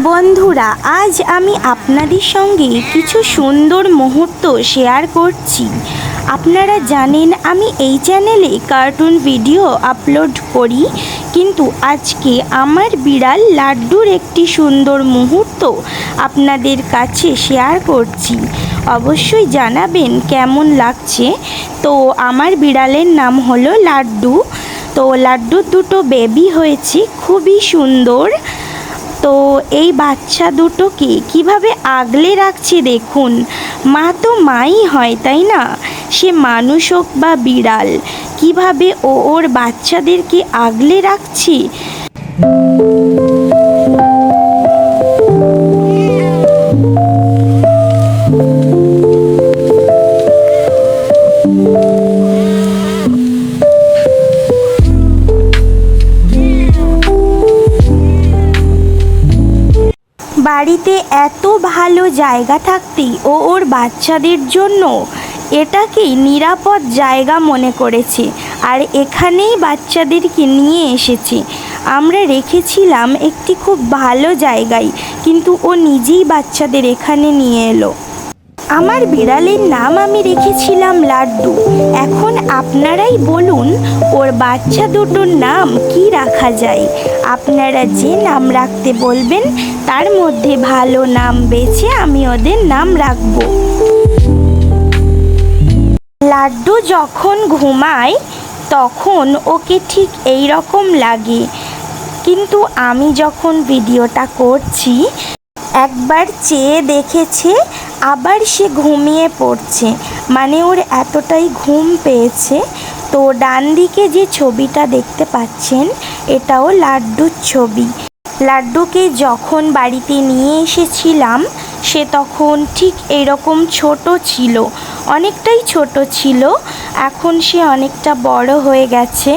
বন্ধুরা, আজ আমি আপনাদের সঙ্গে কিছু সুন্দর মুহূর্ত শেয়ার করছি। আপনারা জানেন আমি এই চ্যানেলে কার্টুন ভিডিও আপলোড করি, কিন্তু আজকে আমার বিড়াল লাড্ডুর একটি সুন্দর মুহূর্ত আপনাদের কাছে শেয়ার করছি। অবশ্যই জানাবেন কেমন লাগছে। তো আমার বিড়ালের নাম হলো লাড্ডু। তো লাড্ডুর দুটো বেবি হয়েছে, খুবই সুন্দর। তো এই বাচ্চা দুটোকে কীভাবে আগলে রাখছে দেখুন। মা তো মাই হয়, তাই না? সে মানুষ হোক বা বিড়াল, কীভাবে ও ওর বাচ্চাদেরকে আগলে রাখছে? বাড়িতে এত ভালো জায়গা থাকতেই ও ওর বাচ্চাদের জন্য এটাকেই নিরাপদ জায়গা মনে করেছে। আর এখানেই বাচ্চাদেরকে নিয়ে এসেছে। আমরা রেখেছিলাম একটি খুব ভালো জায়গায়, কিন্তু ও নিজেই বাচ্চাদের এখানে নিয়ে এলো। আমার বিড়ালের নাম আমি রেখেছিলাম লাড্ডু। এখন আপনারাই বলুন, ওর বাচ্চা দুটোর নাম কি রাখা যায়? আপনারা যে নাম রাখতে বলবেন, তার মধ্যে ভালো নাম বেছে আমি ওদের নাম রাখব। লাড্ডু যখন ঘুমায়, তখন ওকে ঠিক এই রকম লাগে। কিন্তু আমি যখন ভিডিওটা করছি, একবার চেয়ে দেখেছে আবার সে ঘুমিয়ে পড়ছে। মানে ওর এতটাই ঘুম পেয়েছে। তো ডান দিকে যে ছবিটা দেখতে পাচ্ছেন, এটাও লাড্ডুর ছবি। লাড্ডুকে যখন বাড়িতে নিয়ে এসেছিলাম, সে তখন ঠিক এরকম ছোট ছিল। অনেকটাই ছোট ছিল। এখন সে অনেকটা বড় হয়ে গেছে।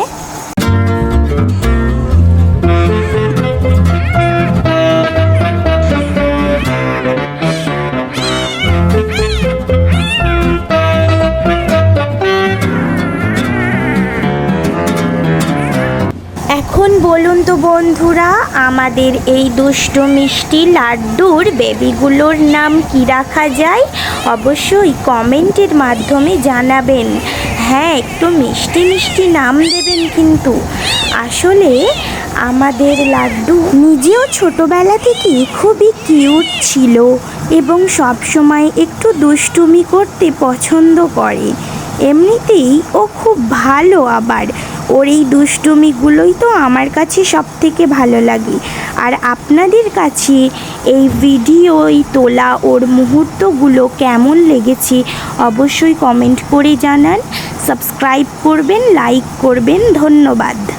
এখন বলুন তো বন্ধুরা? আমাদের এই দুষ্টু মিষ্টি লাড্ডুর বেবিগুলোর নাম কি রাখা যায়? অবশ্যই কমেন্টের মাধ্যমে জানাবেন। হ্যাঁ একটু মিষ্টি মিষ্টি নাম দেবেন কিন্তু। আসলে আমাদের লাড্ডু নিজেও ছোটোবেলা থেকে খুবই কিউট ছিল এবং সবসময় একটু দুষ্টুমি করতে পছন্দ করে। এমনিতেই ও খুব ভালো আবার। ওর এই দুষ্টুমিগুলোই তো আমার কাছে সব থেকে ভালো লাগে। আর আপনাদের কাছে এই ভিডিওই তোলা ওর মুহূর্তগুলো কেমন লেগেছে অবশ্যই কমেন্ট করে জানান। সাবস্ক্রাইব করবেন, লাইক করবেন, ধন্যবাদ।